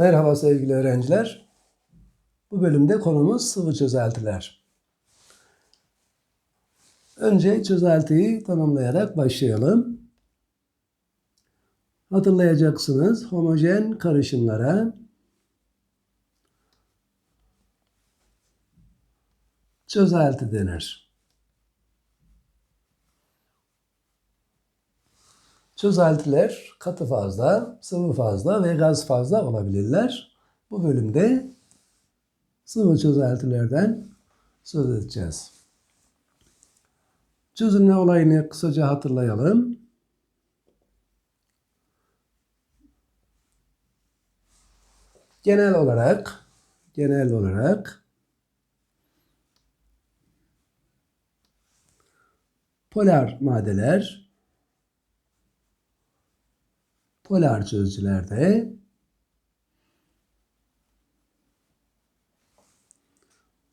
Merhaba sevgili öğrenciler. Bu bölümde konumuz sıvı çözeltiler. Önce çözeltiyi tanımlayarak başlayalım. Hatırlayacaksınız homojen karışımlara çözelti denir. Çözeltiler katı fazla, sıvı fazla ve gaz fazla olabilirler. Bu bölümde sıvı çözeltilerden söz edeceğiz. Çözünme olayını kısaca hatırlayalım. Genel olarak genel olarak polar maddeler polar çözücülerde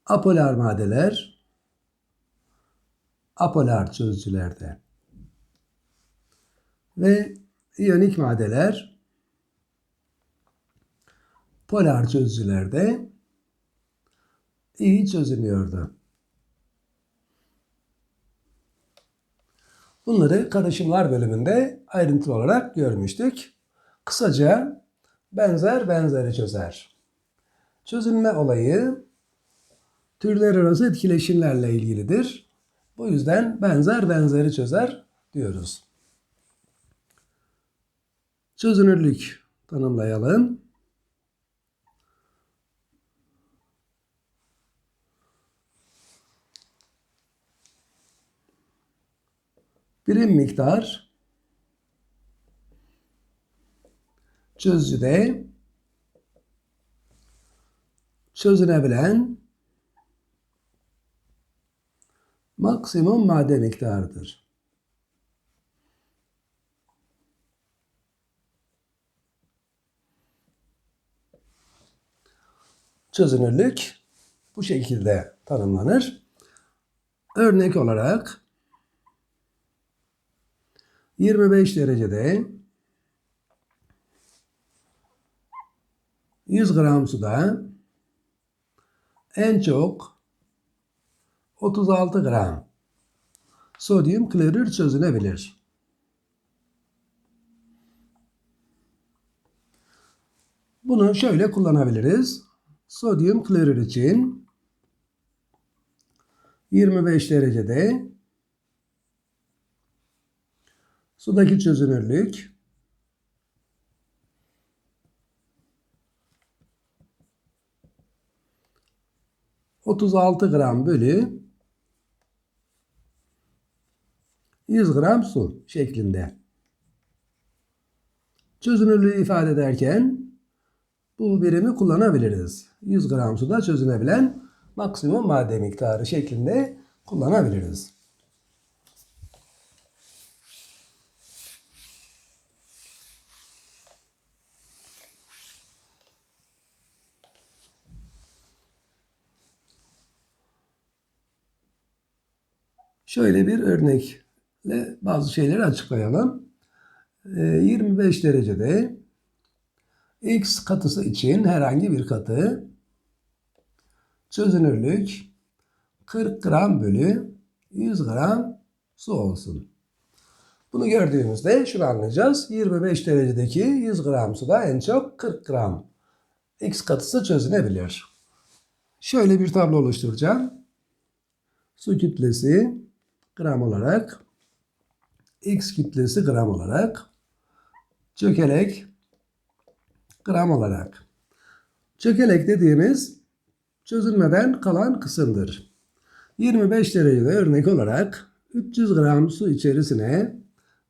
apolar maddeler apolar çözücülerde ve iyonik maddeler polar çözücülerde iyi çözünüyordu. Bunları karışımlar bölümünde ayrıntılı olarak görmüştük. Kısaca benzer benzeri çözer. Çözünme olayı türler arası etkileşimlerle ilgilidir. Bu yüzden benzer benzeri çözer diyoruz. Çözünürlük tanımlayalım. Birim miktar çözücüde çözünebilen maksimum madde miktarıdır. Çözünürlük bu şekilde tanımlanır. Örnek olarak 25 derecede 100 gram suda en çok 36 gram sodyum klorür çözünebilir. Bunu şöyle kullanabiliriz. Sodyum klorür için 25 derecede Sudaki çözünürlük otuz altı gram bölü 100 gram su şeklinde. Çözünürlüğü ifade ederken bu birimi kullanabiliriz. 100 gram suda çözünebilen maksimum madde miktarı şeklinde kullanabiliriz. Şöyle bir örnekle bazı şeyleri açıklayalım. 25 ee, derecede X katısı için herhangi bir katı çözünürlük 40 gram bölü 100 gram su olsun. Bunu gördüğümüzde şunu anlayacağız. 25 derecedeki 100 gram suda en çok 40 gram X katısı çözünebilir. Şöyle bir tablo oluşturacağım. Su kütlesi gram olarak x kütlesi gram olarak çökelek gram olarak. Çökelek dediğimiz çözülmeden kalan kısımdır. 25 derecede örnek olarak 300 gram su içerisine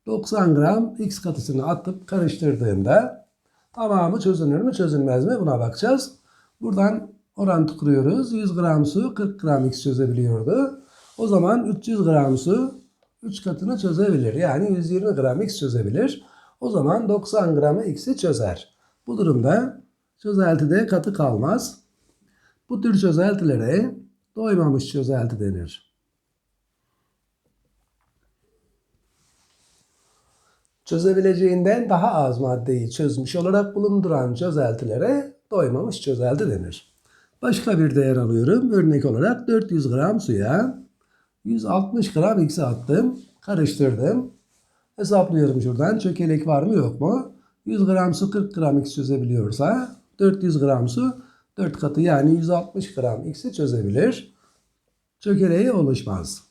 90 gram x katısını atıp karıştırdığında tamamı çözünür mü çözülmez mi buna bakacağız. Buradan orantı kuruyoruz. 100 gram su 40 gram x çözebiliyordu. O zaman 300 gram su 3 katını çözebilir. Yani 120 gram x çözebilir. O zaman 90 gramı x'i çözer. Bu durumda çözeltide katı kalmaz. Bu tür çözeltilere doymamış çözelti denir. Çözebileceğinden daha az maddeyi çözmüş olarak bulunduran çözeltilere doymamış çözelti denir. Başka bir değer alıyorum. Örnek olarak 400 gram suya 160 gram X attım. Karıştırdım. Hesaplıyorum şuradan. Çökelek var mı yok mu? 100 gram su 40 gram X çözebiliyorsa 400 gram su 4 katı yani 160 gram X'i çözebilir. Çökeleği oluşmaz.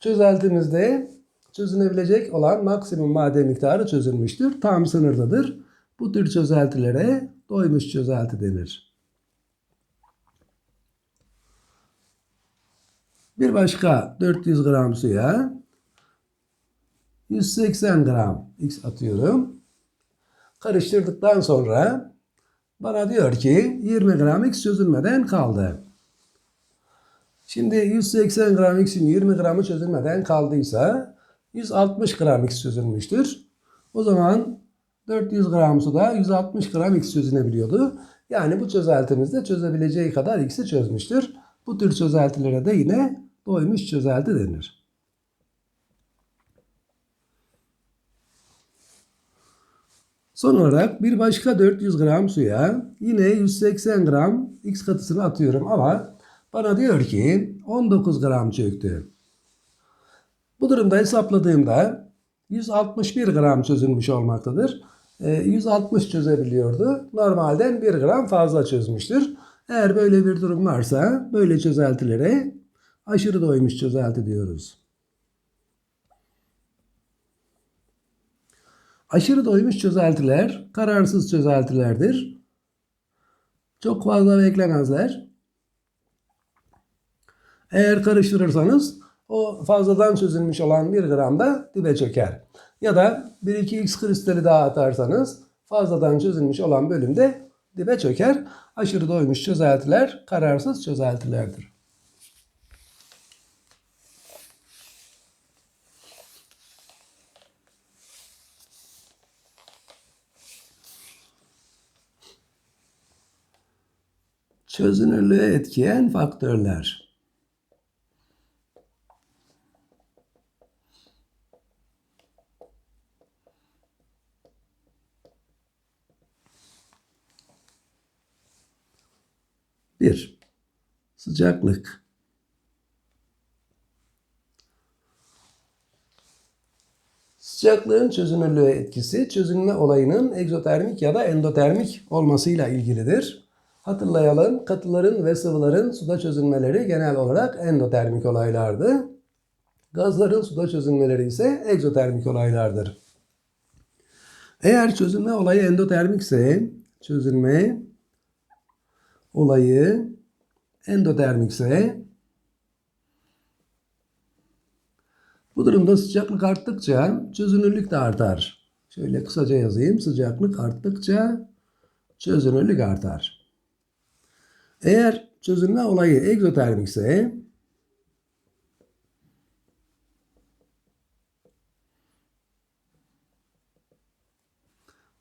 Çözeltimizde çözünebilecek olan maksimum madde miktarı çözülmüştür. Tam sınırdadır. Bu tür çözeltilere doymuş çözelti denir. Bir başka 400 gram suya 180 gram X atıyorum. Karıştırdıktan sonra bana diyor ki 20 gram X çözülmeden kaldı. Şimdi 180 gram X'in 20 gramı çözülmeden kaldıysa 160 gram X çözülmüştür. O zaman 400 gram suda 160 gram X çözünebiliyordu. Yani bu çözeltimizde çözebileceği kadar X'i çözmüştür. Bu tür çözeltilere de yine doymuş çözelti denir. Son olarak bir başka 400 gram suya yine 180 gram X katısını atıyorum ama bana diyor ki 19 gram çöktü. Bu durumda hesapladığımda 161 gram çözülmüş olmaktadır. 160 çözebiliyordu. Normalden 1 gram fazla çözmüştür. Eğer böyle bir durum varsa böyle çözeltilere aşırı doymuş çözelti diyoruz. Aşırı doymuş çözeltiler kararsız çözeltilerdir. Çok fazla beklemezler. Eğer karıştırırsanız o fazladan çözülmüş olan 1 gram da dibe çöker. Ya da 1-2x kristali daha atarsanız fazladan çözülmüş olan bölümde dibe çöker. Aşırı doymuş çözeltiler kararsız çözeltilerdir. Çözünürlüğü etkileyen faktörler. Bir, sıcaklık. Sıcaklığın çözünürlüğe etkisi çözünme olayının egzotermik ya da endotermik olmasıyla ilgilidir. Hatırlayalım katıların ve sıvıların suda çözünmeleri genel olarak endotermik olaylardı. Gazların suda çözünmeleri ise egzotermik olaylardır. Eğer çözünme olayı endotermikse çözünme olayı endotermikse bu durumda sıcaklık arttıkça çözünürlük de artar. Şöyle kısaca yazayım. Sıcaklık arttıkça çözünürlük artar. Eğer çözünme olayı egzotermikse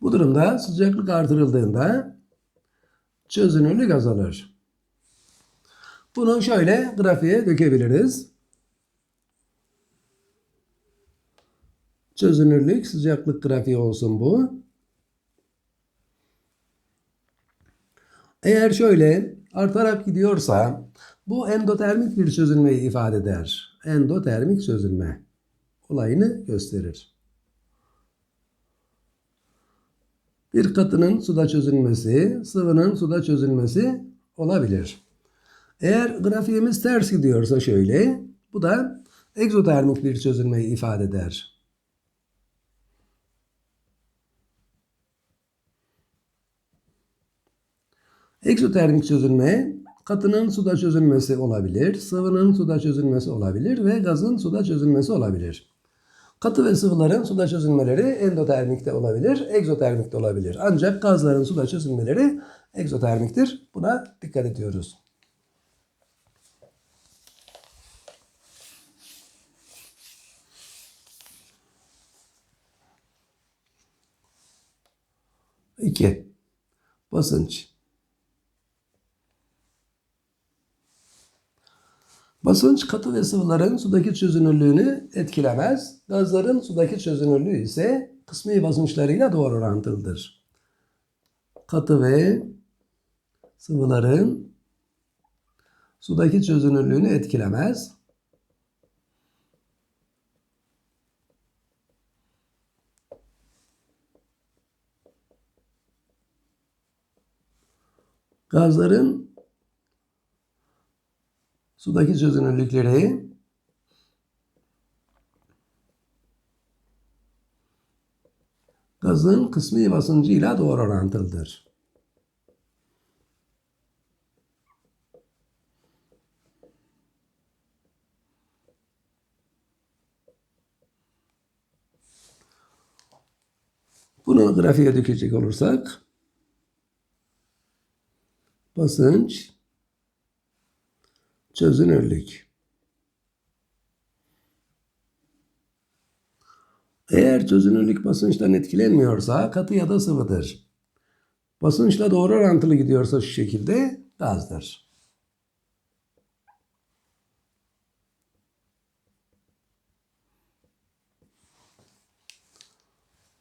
bu durumda sıcaklık artırıldığında çözünürlük azalır. Bunu şöyle grafiğe dökebiliriz. Çözünürlük, sıcaklık grafiği olsun bu. Eğer şöyle artarak gidiyorsa bu endotermik bir çözünmeyi ifade eder. Endotermik çözünme olayını gösterir. Bir katının suda çözülmesi, sıvının suda çözülmesi olabilir. Eğer grafiğimiz ters gidiyorsa şöyle, bu da egzotermik bir çözülmeyi ifade eder. Egzotermik çözülme katının suda çözülmesi olabilir, sıvının suda çözülmesi olabilir ve gazın suda çözülmesi olabilir. Katı ve sıvıların suda çözülmeleri endotermikte olabilir, egzotermikte olabilir. Ancak gazların suda çözülmeleri egzotermiktir. Buna dikkat ediyoruz. İki. Basınç. Basınç katı ve sıvıların sudaki çözünürlüğünü etkilemez. Gazların sudaki çözünürlüğü ise kısmi basınçlarıyla doğru orantılıdır. Katı ve sıvıların sudaki çözünürlüğünü etkilemez. Gazların sudaki çözünürlükleri gazın kısmi basıncıyla doğru orantılıdır. Bunu grafiğe dökecek olursak basınç çözünürlük. Eğer çözünürlük basınçtan etkilenmiyorsa katı ya da sıvıdır. Basınçla doğru orantılı gidiyorsa şu şekilde gazdır.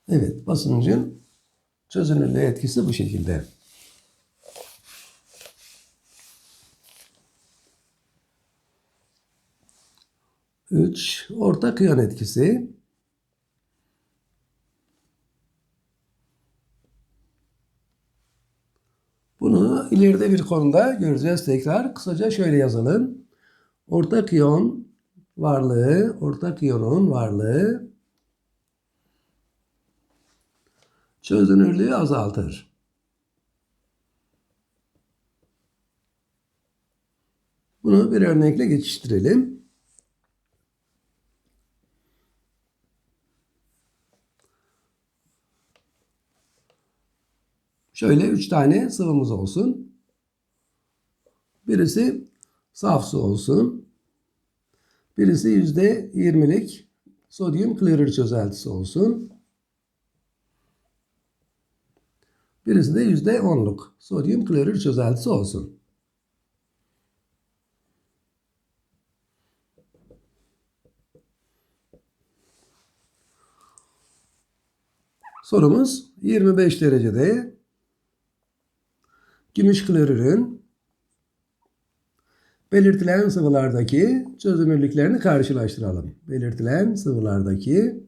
Evet, basıncın çözünürlüğe etkisi bu şekilde. Üç, ortak iyon etkisi. Bunu ileride bir konuda göreceğiz tekrar. Kısaca şöyle yazalım. Ortak iyon varlığı, ortak iyonun varlığı çözünürlüğü azaltır. Bunu bir örnekle geçiştirelim. Şöyle üç tane sıvımız olsun. Birisi saf su olsun. Birisi yüzde yirmilik sodyum klorür çözeltisi olsun. Birisi de yüzde onluk sodyum klorür çözeltisi olsun. Sorumuz 25 derecede gümüş klorürün belirtilen sıvılardaki çözünürlüklerini karşılaştıralım. Belirtilen sıvılardaki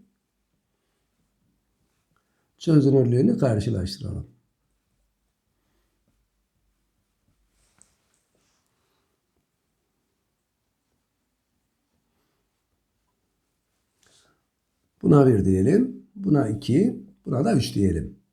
çözünürlüğünü karşılaştıralım. Buna 1 diyelim. Buna 2. Buna da 3 diyelim.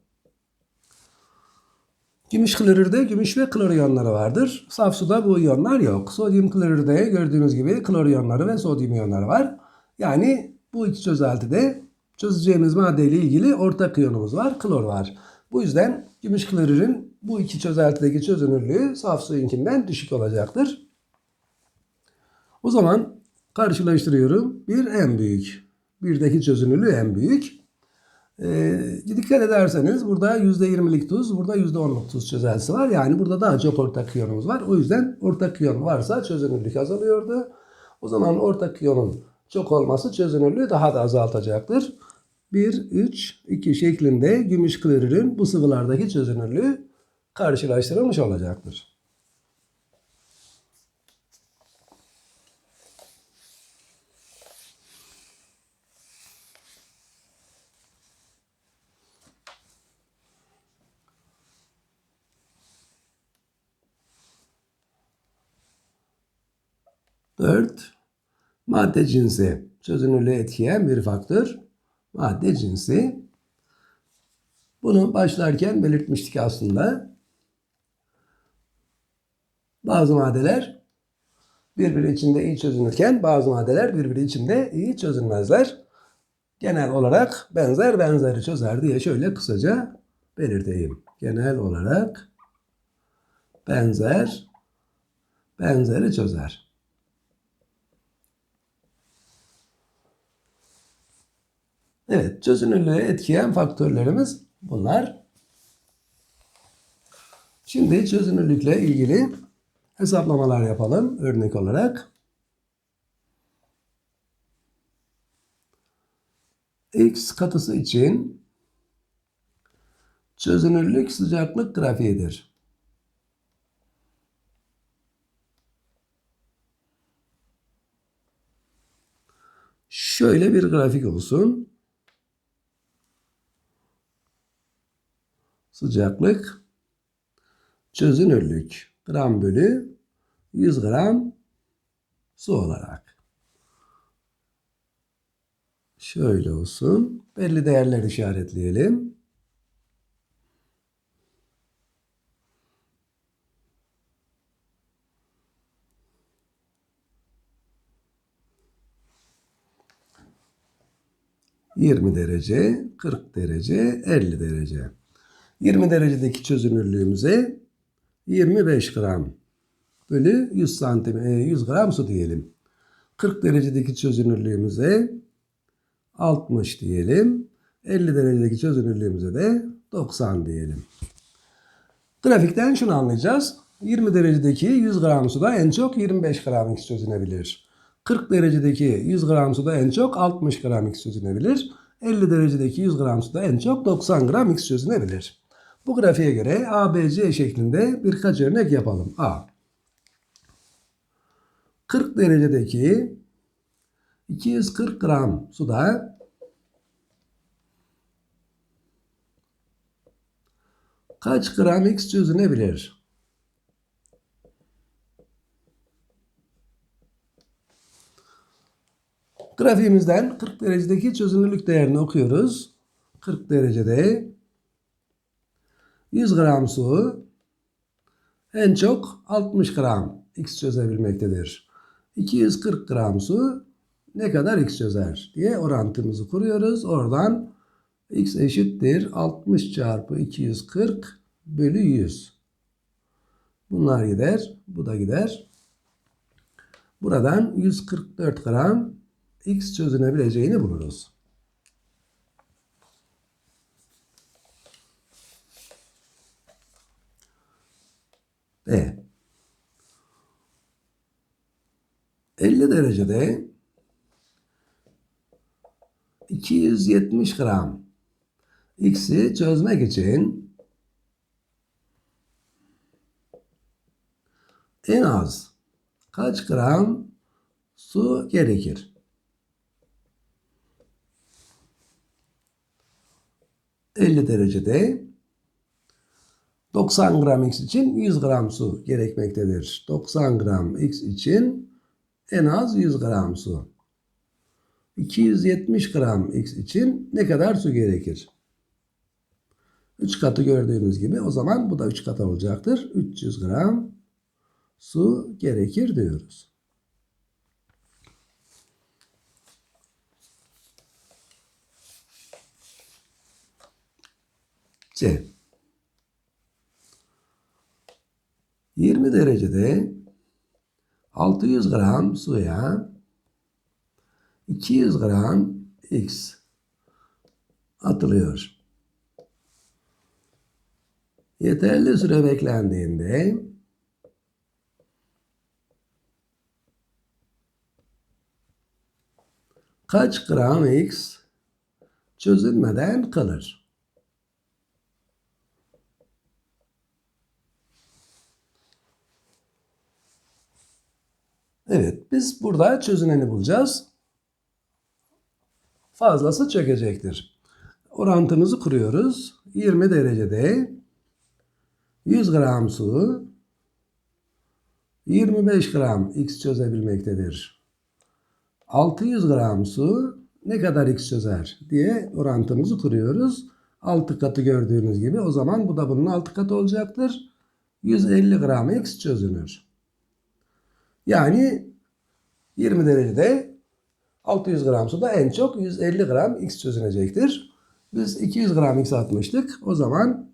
Gümüş klorürde gümüş ve klor iyonları vardır. Saf suda bu iyonlar yok. Sodyum klorürde gördüğünüz gibi klor iyonları ve sodyum iyonları var. Yani bu iki çözeltide çözeceğimiz maddeyle ilgili ortak iyonumuz var. Klor var. Bu yüzden gümüş klorürün bu iki çözeltideki çözünürlüğü saf suyunkinden düşük olacaktır. O zaman karşılaştırıyorum. Bir en büyük. Birdeki çözünürlüğü en büyük. Ee, dikkat ederseniz burada %20'lik tuz, burada %10'luk tuz çözeltisi var. Yani burada daha çok ortak iyonumuz var. O yüzden ortak iyon varsa çözünürlük azalıyordu. O zaman ortak iyonun çok olması çözünürlüğü daha da azaltacaktır. 1, 3, 2 şeklinde gümüş klorürün bu sıvılardaki çözünürlüğü karşılaştırılmış olacaktır. Dört, madde cinsi. Çözünürlüğü etkileyen bir faktör. Madde cinsi. Bunu başlarken belirtmiştik aslında. Bazı maddeler birbiri içinde iyi çözünürken bazı maddeler birbiri içinde iyi çözünmezler. Genel olarak benzer benzeri çözer diye şöyle kısaca belirteyim. Genel olarak benzer benzeri çözer. Evet çözünürlüğü etkileyen faktörlerimiz bunlar. Şimdi çözünürlükle ilgili hesaplamalar yapalım örnek olarak. X katısı için çözünürlük sıcaklık grafiğidir. şöyle bir grafik olsun. Sıcaklık, çözünürlük gram bölü 100 gram su olarak. Şöyle olsun. Belli değerler işaretleyelim. ...20 derece, 40 derece, 50 derece. 20 derecedeki çözünürlüğümüze 25 gram bölü 100 santim, e, 100 gram su diyelim. 40 derecedeki çözünürlüğümüze 60 diyelim. 50 derecedeki çözünürlüğümüze de 90 diyelim. Grafikten şunu anlayacağız. 20 derecedeki 100 gram suda en çok 25 gram X çözünebilir. 40 derecedeki 100 gram suda en çok 60 gram X çözünebilir. 50 derecedeki 100 gram suda en çok 90 gram X çözünebilir. Bu grafiğe göre ABC şeklinde birkaç örnek yapalım. A. 40 derecedeki 240 gram suda kaç gram X çözünebilir? Grafiğimizden 40 derecedeki çözünürlük değerini okuyoruz. 40 derecede 100 gram su en çok 60 gram X çözebilmektedir. 240 gram su ne kadar X çözer diye orantımızı kuruyoruz. Oradan X eşittir 60 çarpı 240 bölü 100. Bunlar gider. Bu da gider. Buradan 144 gram X çözünebileceğini buluruz. E. 50 derecede 270 gram x'i çözmek için en az kaç gram su gerekir? ...50 derecede 90 gram x için 100 gram su gerekmektedir. 90 gram x için en az 100 gram su. 270 gram x için ne kadar su gerekir? 3 katı gördüğünüz gibi o zaman bu da 3 katı olacaktır. 300 gram su gerekir diyoruz. C. 20 derecede 600 gram suya 200 gram X atılıyor. Yeterli süre beklendiğinde kaç gram X çözülmeden kalır? Evet, biz burada çözüneni bulacağız. Fazlası çökecektir. Orantımızı kuruyoruz. 20 derecede 100 gram su 25 gram X çözebilmektedir. 600 gram su ne kadar X çözer diye orantımızı kuruyoruz. 6 katı gördüğünüz gibi o zaman bu da bunun 6 katı olacaktır. 150 gram X çözünür. Yani 20 derecede 600 gram suda en çok 150 gram X çözünecektir. Biz 200 gram X atmıştık. O zaman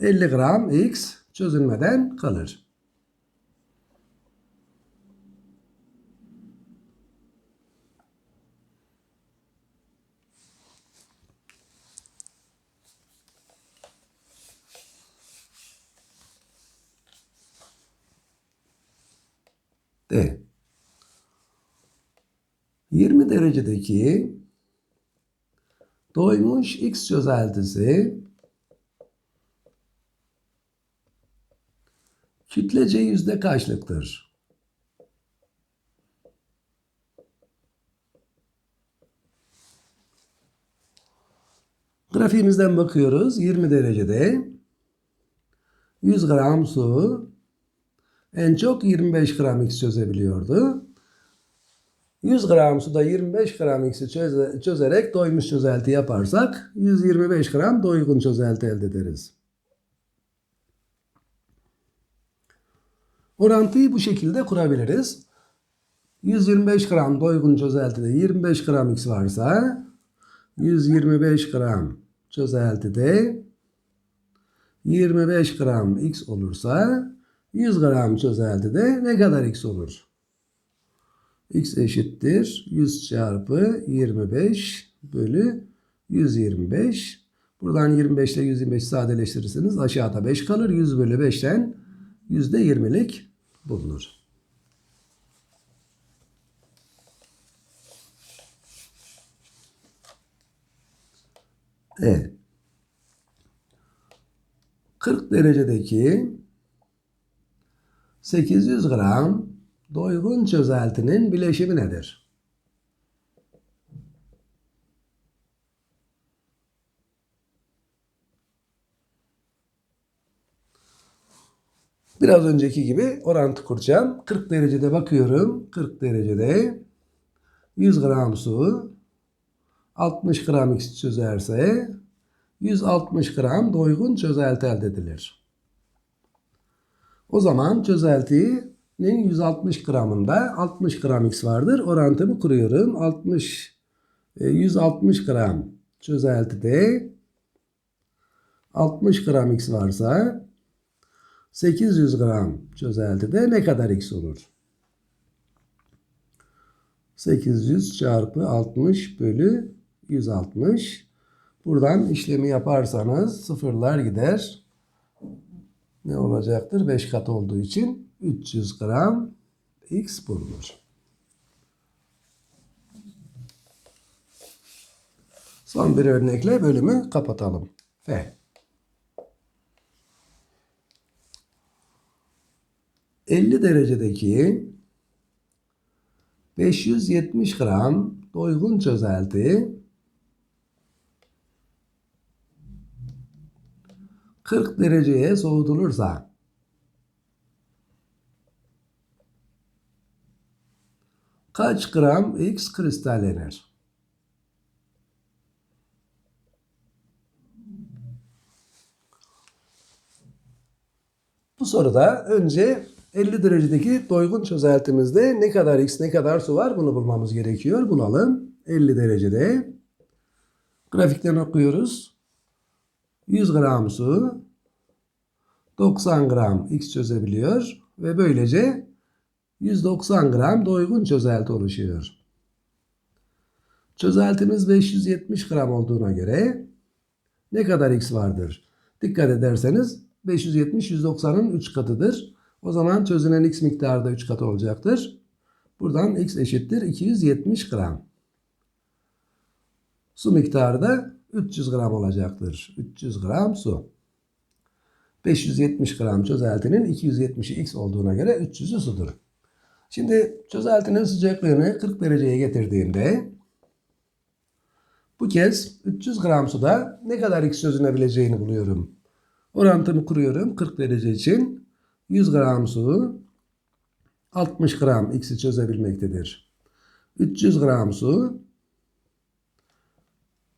50 gram X çözülmeden kalır. D. 20 derecedeki Doymuş X çözeltisi kütlece yüzde kaçlıktır? Grafiğimizden bakıyoruz. 20 derecede 100 gram su en çok 25 gram X çözebiliyordu. 100 gram suda 25 gram X'i çöze- çözerek doymuş çözelti yaparsak 125 gram doygun çözelti elde ederiz. Orantıyı bu şekilde kurabiliriz. 125 gram doygun çözeltide 25 gram X varsa 125 gram çözeltide 25 gram X olursa 100 gram çözeltide ne kadar X olur? X eşittir 100 çarpı 25 bölü 125. Buradan 25 ile 125 sadeleştirirseniz aşağıda 5 kalır. 100 bölü 5'ten %20'lik bulunur. Evet. 40 derecedeki 800 gram doygun çözeltinin bileşimi nedir? Biraz önceki gibi orantı kuracağım. 40 derecede bakıyorum. 40 derecede 100 gram su 60 gram X çözerse 160 gram doygun çözelti elde edilir. O zaman çözeltinin 160 gramında 60 gram X vardır. Orantımı kuruyorum. 60 e, 160 gram çözeltide 60 gram X varsa 800 gram çözeltide ne kadar X olur? 800 çarpı 60 bölü 160. Buradan işlemi yaparsanız sıfırlar gider. Ne olacaktır? 5 kat olduğu için 300 gram X bulunur. Son bir örnekle bölümü kapatalım. F. 50 derecedeki 570 gram doygun çözelti 40 dereceye soğutulursa kaç gram X kristallenir? Bu soruda önce 50 derecedeki doygun çözeltimizde ne kadar X ne kadar su var bunu bulmamız gerekiyor. Bulalım. 50 derecede. Grafikten okuyoruz. 100 gram su 90 gram X çözebiliyor ve böylece 190 gram doygun çözelti oluşuyor. Çözeltimiz 570 gram olduğuna göre ne kadar X vardır? Dikkat ederseniz 570 190'ın 3 katıdır. O zaman çözünen X miktarı da 3 katı olacaktır. Buradan X eşittir 270 gram. Su miktarı da 300 gram olacaktır. 300 gram su. 570 gram çözeltinin 270'i X olduğuna göre 300'ü sudur. Şimdi çözeltinin sıcaklığını 40 dereceye getirdiğimde bu kez 300 gram suda ne kadar X çözünebileceğini buluyorum. Orantımı kuruyorum 40 derece için. 100 gram su 60 gram X'i çözebilmektedir. 300 gram su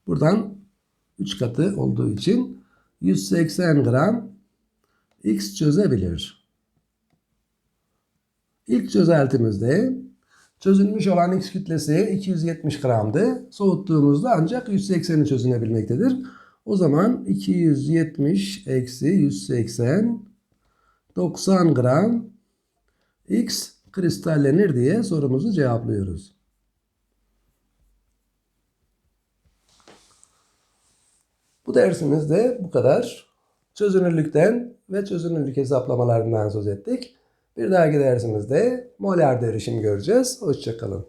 buradan 3 katı olduğu için 180 gram X çözebilir. İlk çözeltimizde çözülmüş olan X kütlesi 270 gramdı. Soğuttuğumuzda ancak 180'i çözünebilmektedir. O zaman 270 eksi 180 90 gram X kristallenir diye sorumuzu cevaplıyoruz. Bu dersimizde bu kadar. Çözünürlükten ve çözünürlük hesaplamalarından söz ettik. Bir dahaki dersimizde molar derişim göreceğiz. Hoşçakalın.